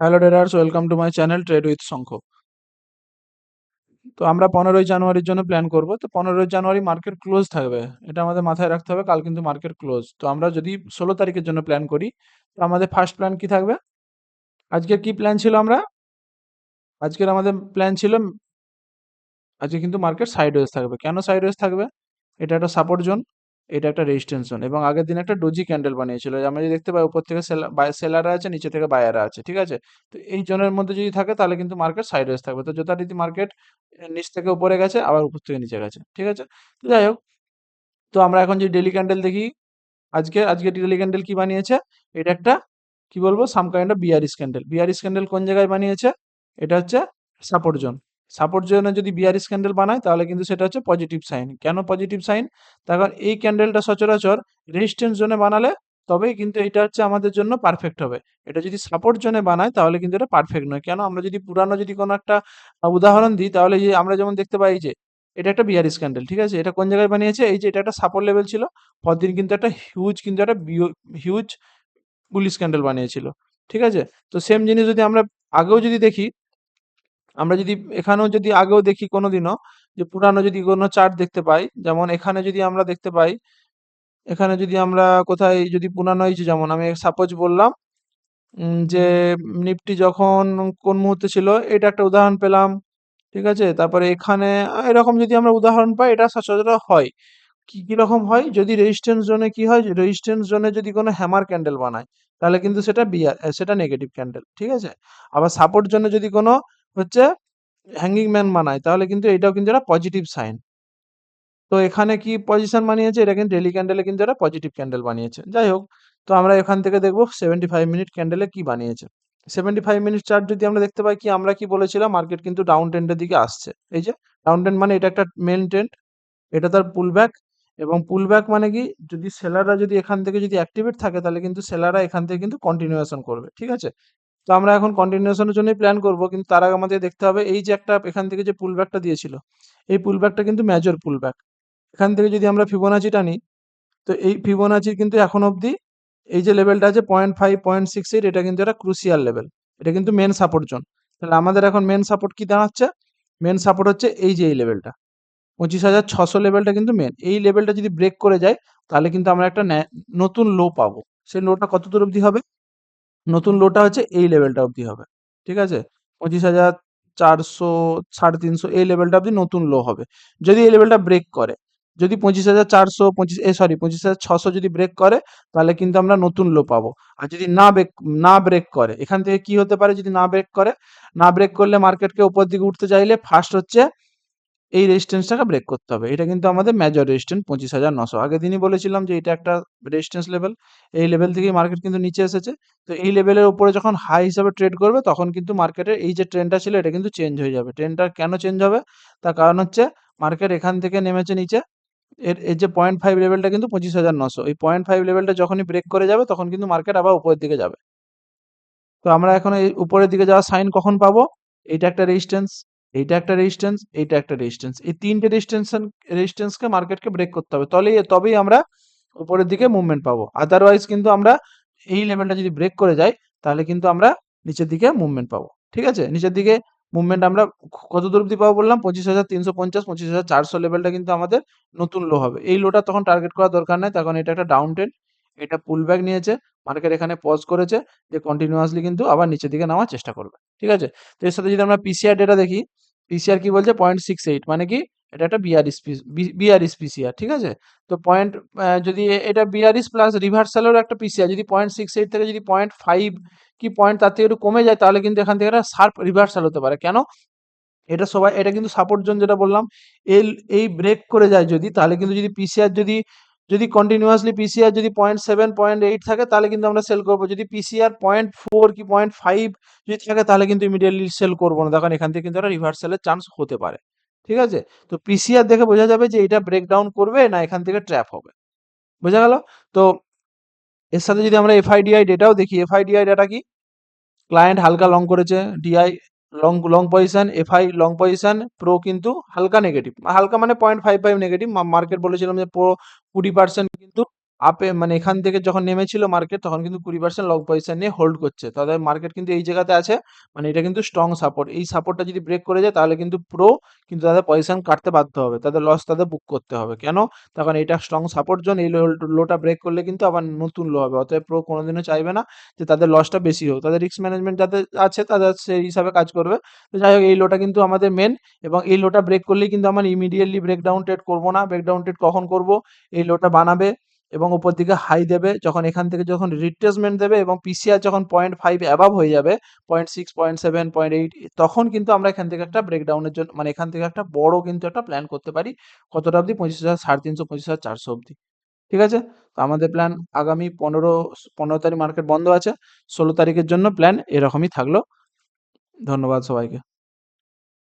Hello traders welcome to my channel trade with Shankha তো আমরা পনেরোই জানুয়ারির জন্য প্ল্যান করব। তো পনেরোই জানুয়ারি মার্কেট ক্লোজ থাকবে। এটা আমাদের মাথায় রাখতে হবে। কাল কিন্তু মার্কেট ক্লোজ তো আমরা যদি ষোলো তারিখের জন্য প্ল্যান করি, তো আমাদের ফার্স্ট প্ল্যান কি থাকবে? আজকে কি প্ল্যান ছিল আমরা? আজকের আমাদের প্ল্যান ছিল, আজকে কিন্তু মার্কেট সাইডওয়েজ থাকবে। কেন সাইডওয়েজ থাকবে? এটা একটা সাপোর্ট জোন এটা একটা রেজিস্ট্যান্স জোন এবং আগের দিন একটা ডোজি ক্যান্ডেল বানিয়েছিল। আমরা যদি দেখতে পাই, উপর থেকে সেলাররা আছে, নিচে থেকে বায়াররা আছে, ঠিক আছে? তো এই জোনের মধ্যে যদি থাকে, তাহলে কিন্তু মার্কেট সাইডওয়েজ থাকবে। তো যথারীতি মার্কেট নিচ থেকে উপরে গেছে, আবার উপর থেকে নিচে গেছে, ঠিক আছে? তো যাই হোক, তো আমরা এখন যে ডেলি ক্যান্ডেল দেখি, আজকে আজকে ডেলি ক্যান্ডেল কি বানিয়েছে? এটা একটা, কি বলব? Some kind bearish candle bearish candle কোন জায়গায় বানিয়েছে? এটা হচ্ছে সাপোর্ট জোন সাপোর্ট জোনে যদি বিয়ারিস ক্যান্ডেল বানায়, তাহলে কিন্তু সেটা হচ্ছে পজিটিভ সাইন কেন পজিটিভ সাইন তার কারণ এই ক্যান্ডেলটা সচরাচর রেজিস্ট্যান্স জোনে বানালে তবেই কিন্তু এটা হচ্ছে আমাদের জন্য পারফেক্ট হবে। এটা যদি সাপোর্ট জোনে বানায়, তাহলে কিন্তু এটা পারফেক্ট নয়। কেন? আমরা যদি পুরানো যদি কোনো একটা উদাহরণ দিই, তাহলে যে আমরা যেমন দেখতে পাই যে এটা একটা বিয়ারিস ক্যান্ডেল ঠিক আছে? এটা কোন জায়গায় বানিয়েছে? এই যে এটা একটা সাপোর্ট লেভেল ছিল। পরদিন কিন্তু একটা হিউজ কিন্তু একটা হিউজ বুলিশ ক্যান্ডেল বানিয়েছিল, ঠিক আছে? তো সেম জিনিস যদি আমরা আগেও যদি দেখি আমরা যদি এখানেও যদি আগেও দেখি কোনোদিনও যে পুরানো যদি কোনো চার্ট দেখতে পাই, যেমন এখানে যদি আমরা দেখতে পাই, এখানে যদি আমরা কোথায় যদি পুরানো হয়েছে যেমন আমি সাপোজ বললাম যে নিফটি যখন কোন মুহূর্তে ছিল, এটা একটা উদাহরণ পেলাম, ঠিক আছে? তারপরে এখানে এরকম যদি আমরা উদাহরণ পাই, এটা সচরাচর হয়। কি কি রকম হয়? যদি রেজিস্ট্যান্স জোনে কি হয়? রেজিস্ট্যান্স জোনে যদি কোনো হ্যামার ক্যান্ডেল বানায়, তাহলে কিন্তু সেটা বিয়ার সেটা নেগেটিভ ক্যান্ডেল ঠিক আছে? আবার সাপোর্ট জোনে যদি কোনো হচ্ছে হ্যাঙ্গিং ম্যান মানায় তাহলে কিন্তু এটাও কিন্তু একটা পজিটিভ সাইন তো এখানে কি পজিশন বানিয়েছে? এটা কিন্তু ডেলি ক্যান্ডেলে কিন্তু একটা পজিটিভ ক্যান্ডেল বানিয়েছে। যাই হোক, তো আমরা এখান থেকে দেখব সেভেন্টি ফাইভ মিনিট ক্যান্ডেলে কি বানিয়েছে। সেভেন্টি ফাইভ মিনিট চার্ট যদি আমরা দেখতে পাই, কি আমরা কি বলেছিলাম? মার্কেট কিন্তু ডাউন ট্রেন্ডের দিকে আসছে। এই যে ডাউন ট্রেন্ড মানে এটা একটা মেন ট্রেন্ড এটা তার পুল ব্যাক এবং পুল ব্যাক মানে কি? যদি সেলাররা যদি এখান থেকে যদি অ্যাক্টিভেট থাকে, তাহলে কিন্তু সেলাররা এখান থেকে কিন্তু কন্টিনিউয়েশন করবে। ঠিক আছে? তো আমরা এখন কন্টিনিউশনের জন্যই প্ল্যান করব, কিন্তু তার আগে আমাদের দেখতে হবে এই যে একটা এখান থেকে যে পুল ব্যাকটা দিয়েছিল, এই পুল ব্যাকটা কিন্তু মেজর পুল ব্যাক এখান থেকে যদি আমরা ফিবোনাচি টানি তো এই ফিবোনাচির কিন্তু এখন অবধি এই যে লেভেলটা আছে point five point six eight এটা কিন্তু একটা ক্রুশিয়াল লেভেল এটা কিন্তু মেন সাপোর্ট জোন তাহলে আমাদের এখন মেন সাপোর্ট কি দাঁড়াচ্ছে? মেন সাপোর্ট হচ্ছে এই যে এই লেভেলটা পঁচিশ হাজার ছশো লেভেলটা কিন্তু মেন এই লেভেলটা যদি ব্রেক করে যায়, তাহলে কিন্তু আমরা একটা নতুন লো পাবো। সেই লোটা কত দূর অবধি হবে? নতুন লোটা হচ্ছে এই লেভেলটা অবধি হবে। ঠিক আছে? পঁচিশ হাজার চারশো, সাড়ে তিনশো এই লেভেলটা অবধি নতুন লো হবে। যদি এই লেভেলটা ব্রেক করে, যদি পঁচিশ হাজার চারশো, পঁচিশ, এ সরি পঁচিশ হাজার ছশো যদি ব্রেক করে, তাহলে কিন্তু আমরা নতুন লো পাবো। আর যদি না ব্রেক না ব্রেক করে, এখান থেকে কি হতে পারে? যদি না ব্রেক করে, না ব্রেক করলে মার্কেটকে উপর দিকে উঠতে চাইলে ফার্স্ট হচ্ছে এই রেজিস্ট্যান্সটাকে ব্রেক করতে হবে। এটা কিন্তু আমাদের মেজর রেজিস্ট্যান্স পঁচিশ হাজার নশো। আগে দিনই বলেছিলাম যে এটা একটা রেজিস্ট্যান্স লেভেল এই লেভেল থেকেই মার্কেট কিন্তু নিচে এসেছে। তো এই লেভেলের উপরে যখন হাই হিসাবে ট্রেড করবে, তখন কিন্তু মার্কেটের এই যে ট্রেন্ডটা ছিল, এটা কিন্তু চেঞ্জ হয়ে যাবে। ট্রেন্ডটা কেন চেঞ্জ হবে? তার কারণ হচ্ছে মার্কেট এখান থেকে নেমেছে নিচে। এর এর যে পয়েন্ট ফাইভ লেভেলটা কিন্তু পঁচিশ হাজার নশো। এই পয়েন্ট ফাইভ লেভেলটা যখনই ব্রেক করে যাবে, তখন কিন্তু মার্কেট আবার উপরের দিকে যাবে। তো আমরা এখন এই উপরের দিকে যাওয়ার সাইন কখন পাবো? এইটা একটা রেজিস্ট্যান্স এইটা একটা রেজিস্ট্যান্স এইটা একটা রেজিস্ট্যান্স এই তিনটে রেজিস্ট্যান্স রেজিস্ট্যান্সকে মার্কেটকে ব্রেক করতে হবে। তবেই তবেই আমরা উপরের দিকে মুভমেন্ট পাবো। আদারওয়াইজ কিন্তু আমরা এই লেভেলটা যদি ব্রেক করে যাই, তাহলে কিন্তু আমরা নিচের দিকে মুভমেন্ট পাবো। ঠিক আছে? নিচের দিকে মুভমেন্ট আমরা কত দূর অব্দি পাবো বললাম? পঁচিশ হাজার তিনশো পঞ্চাশ, পঁচিশ হাজার চারশো লেভেলটা কিন্তু আমাদের নতুন লো হবে। এই লোটা তখন টার্গেট করার দরকার নাই। তখন এটা একটা ডাউন ট্রেন্ড এটা পুল ব্যাক নিয়েছে। মার্কেট এখানে পজ করেছে। যে কন্টিনিউয়াসলি কিন্তু আবার নিচের দিকে নামার চেষ্টা করবে। ঠিক আছে? তো এর সাথে যদি আমরা পিসিআর ডেটা দেখি পিসিআর কি বলছে? পয়েন্ট সিক্স এইট মানে কি? এটা একটা বিআরইস বিআরইস পিসিআর ঠিক আছে? তো পয়েন্ট যদি এটা বিআরইস প্লাস রিভার্সালেরও একটা পিসিআর যদি পয়েন্ট সিক্স এইট থেকে যদি পয়েন্ট ফাইভ কি পয়েন্ট তার থেকে একটু কমে যায়, তাহলে কিন্তু এখান থেকে একটা শার্প রিভার্সাল হতে পারে। কেন? এটা সবাই, এটা কিন্তু সাপোর্ট জোন যেটা বললাম এই এই ব্রেক করে যায় যদি, তাহলে কিন্তু যদি পিসিআর যদি যদি কন্টিনিউয়াসলি পিসিআর যদি পয়েন্ট সেভেন পয়েন্ট এইট থাকে, তাহলে কিন্তু আমরা সেল করব। যদি পিসিআর পয়েন্ট ফোর কি পয়েন্ট ফাইভ যদি থাকে, তাহলে কিন্তু ইমিডিয়েটলি সেল করব না। দেখেন, এখান থেকে কিন্তু একটা রিভার্সালের চান্স হতে পারে। ঠিক আছে? তো পিসিআর দেখে বোঝা যাবে যে এটা ব্রেকডাউন করবে না এখান থেকে ট্র্যাপ হবে। বোঝা গেল? তো এর সাথে যদি আমরা এফআইডিআই ডেটাও দেখি এফআইডিআই ডাটা কি? ক্লায়েন্ট হালকা লং করেছে DI long long position FI long position pro কিন্তু হালকা নেগেটিভ হালকা মানে point five five negative market বলেছিলাম যে প্রো কুড়ি পার্সেন্ট কিন্তু আপে মানে এখান থেকে যখন নেমেছিল মার্কেট তখন কিন্তু কুড়ি পার্সেন্ট লং পজিশন নিয়ে হোল্ড করছে। তাদের মার্কেট কিন্তু এই জায়গাতে আছে মানে এটা কিন্তু স্ট্রং সাপোর্ট এই সাপোর্টটা যদি ব্রেক করে যায়, তাহলে কিন্তু প্রো কিন্তু তাদের পজিশন কাটতে বাধ্য হবে। তাদের লস তাদের বুক করতে হবে। কেন? তখন এটা স্ট্রং সাপোর্ট জোন এই লোটা ব্রেক করলে কিন্তু আবার নতুন লো হবে। অতএব প্রো কোনোদিনও চাইবে না যে তাদের লসটা বেশি হোক। তাদের রিস্ক ম্যানেজমেন্ট যাদের আছে, তাদের সেই হিসাবে কাজ করবে। তো যাই হোক, এই লোটা কিন্তু আমাদের মেন এবং এই লোটা ব্রেক করলেই কিন্তু আমার ইমিডিয়েটলি ব্রেকডাউন ট্রেড করব না। ব্রেকডাউন ট্রেড কখন করব? এই লোটা বানাবে। এবং উপর দিকে হাই দেবে, যখন এখান থেকে যখন রিট্রেসমেন্ট দেবে এবং পিসিআর যখন পয়েন্ট ফাইভ অ্যাবাভ হয়ে যাবে point six point seven point eight তখন কিন্তু আমরা এখান থেকে একটা ব্রেকডাউনের জন্য মানে এখান থেকে একটা বড় কিন্তু একটা প্ল্যান করতে পারি, কতটা অবধি? পঁচিশ হাজার, সাড়ে তিনশো, পঁচিশ হাজার, চারশো অবধি। ঠিক আছে? তো আমাদের প্ল্যান আগামী পনেরো পনেরো তারিখ মার্কেট বন্ধ আছে, ষোলো তারিখের জন্য প্ল্যান এরকমই থাকল। ধন্যবাদ সবাইকে।